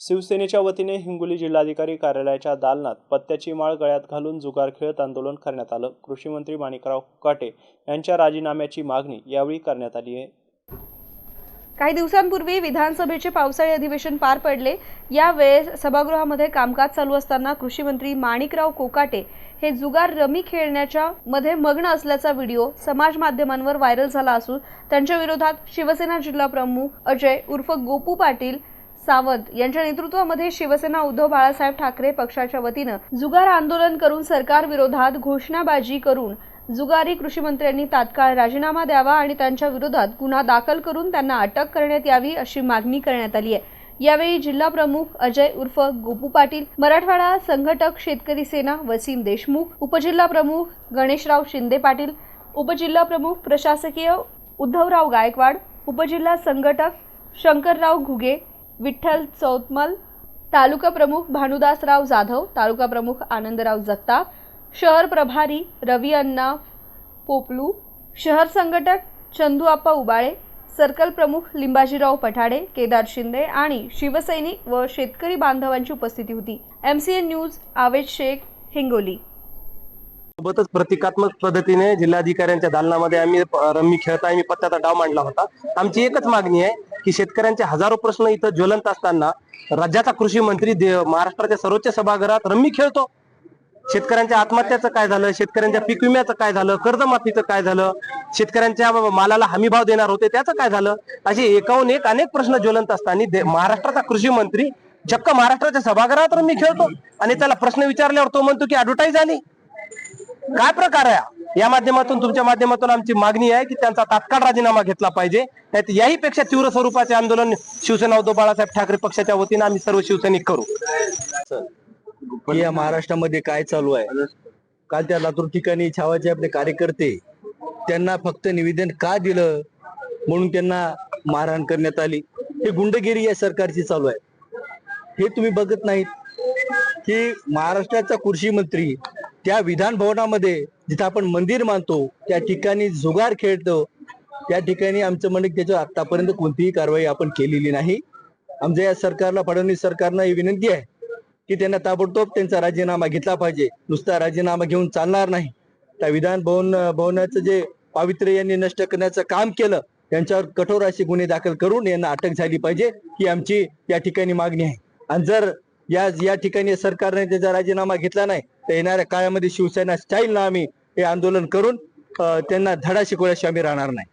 शिवसेनेच्या वतीने हिंगोली जिल्हाधिकारी कार्यालयाच्या दालनात पत्त्याची माळ गळ्यात घालून जुगार खेळत आंदोलन करण्यात आलं. कृषीमंत्री माणिकराव काटे यांच्या राजीनाम्याची मागणी यावेळी करण्यात आली आहे. काही दिवसांपूर्वी विधानसभेचे पावसाळी अधिवेशन पार पडले. यावेळेस सभागृहामध्ये कामकाज चालू असताना कृषी मंत्री माणिकराव कोकाटे हे जुगार रमी खेळण्याच्या मध्ये मग्न असल्याचा व्हिडिओ समाज माध्यमांवर व्हायरल झाला असून त्यांच्या विरोधात शिवसेना जिल्हा प्रमुख अजय उर्फ गोपू पाटील सावंत यांच्या नेतृत्वामध्ये शिवसेना उद्धव बाळासाहेब ठाकरे पक्षाच्या वतीनं जुगार आंदोलन करून सरकार विरोधात घोषणाबाजी करून जुगारी कृषी मंत्र्यांनी तात्काळ राजीनामा द्यावा आणि त्यांच्या विरोधात गुन्हा दाखल करून त्यांना अटक करण्यात यावी अशी मागणी करण्यात आली आहे. यावेळी जिल्हा प्रमुख अजय उर्फ गोपू पाटील मराठवाडा संघटक शेतकरी सेना वसीम देशमुख उपजिल्हा प्रमुख गणेशराव शिंदे पाटील उपजिल्हा प्रमुख प्रशासकीय उद्धवराव गायकवाड उपजिल्हा संघटक शंकरराव घुगे विठ्ठल चौतमल तालुका प्रमुख भानुदासराव जाधव तालुका प्रमुख आनंदराव जगताप शहर प्रभारी रवी अण्णा पोपलू शहर संघटक चंदूआप्पा उबाळे सर्कल प्रमुख लिंबाजीराव पठाडे केदार शिंदे आणि शिवसैनिक व शेतकरी बांधवांची उपस्थिती होती. M C N news Aved Shaikh Hingoli. सोबतच प्रतिकात्मक पद्धतीने जिल्हाधिकाऱ्यांच्या दालनामध्ये आम्ही रम्मी खेळता आम्ही पत्त्याचा डाव मांडला होता. आमची एकच मागणी आहे की शेतकऱ्यांचे हजारो प्रश्न इथं ज्वलंत असताना राज्याचा कृषी मंत्री महाराष्ट्राच्या सर्वोच्च सभागृहात रम्मी खेळतो. शेतकऱ्यांच्या आत्महत्याचं काय झालं? शेतकऱ्यांच्या पीक विम्याचं काय झालं? कर्जमाफीचं काय झालं? शेतकऱ्यांच्या मालाला हमीभाव देणार होते त्याचं काय झालं? असे एकाहून एक अनेक प्रश्न ज्वलंत असताना महाराष्ट्राचा कृषी मंत्री चक्क महाराष्ट्राच्या सभागृहात रम्मी खेळतो. आणि त्याला प्रश्न विचारल्यावर तो म्हणतो की ऍडव्हर्टाईज आली. काय प्रकार आहे या माध्यमातून तुमच्या माध्यमातून आमची मागणी आहे की त्यांचा तात्काळ राजीनामा घेतला पाहिजे. त्यात याही पेक्षा तीव्र स्वरूपाचे आंदोलन शिवसेना उद्धव बाळासाहेब ठाकरे पक्षाच्या वतीने आम्ही सर्व शिवसैनिक करू. या महाराष्ट्रामध्ये काय चालू आहे? काल त्या लातूर ठिकाणी छावाचे आपले कार्यकर्ते त्यांना फक्त निवेदन का दिलं? म्हणून त्यांना मारहाण करण्यात आली. हे गुंडगिरी या सरकारची चालू आहे. हे तुम्ही बघत नाहीत की महाराष्ट्राचा कृषी मंत्री त्या विधान भवनामध्ये जिथं आपण मंदिर मानतो त्या ठिकाणी जुगार खेळतो त्या ठिकाणी आमचं म्हणणं त्याच्यावर आतापर्यंत कोणतीही कारवाई आपण केलेली नाही. आमच्या या सरकारला फडणवीस सरकारनं ही विनंती आहे की त्यांना ताबडतोब त्यांचा राजीनामा घेतला पाहिजे. नुसता राजीनामा घेऊन चालणार नाही. त्या विधान भवन भवनाचं जे पावित्र्य यांनी नष्ट करण्याचं काम केलं त्यांच्यावर कठोर असे गुन्हे दाखल करून यांना अटक झाली पाहिजे ही आमची या ठिकाणी मागणी आहे. आणि जर या या ठिकाणी सरकारने त्याचा राजीनामा घेतला नाही तर येणाऱ्या काळामध्ये शिवसेना स्टाईलनं आम्ही हे आंदोलन करून त्यांना धडा शिकवल्याशिवाय आम्ही राहणार नाही.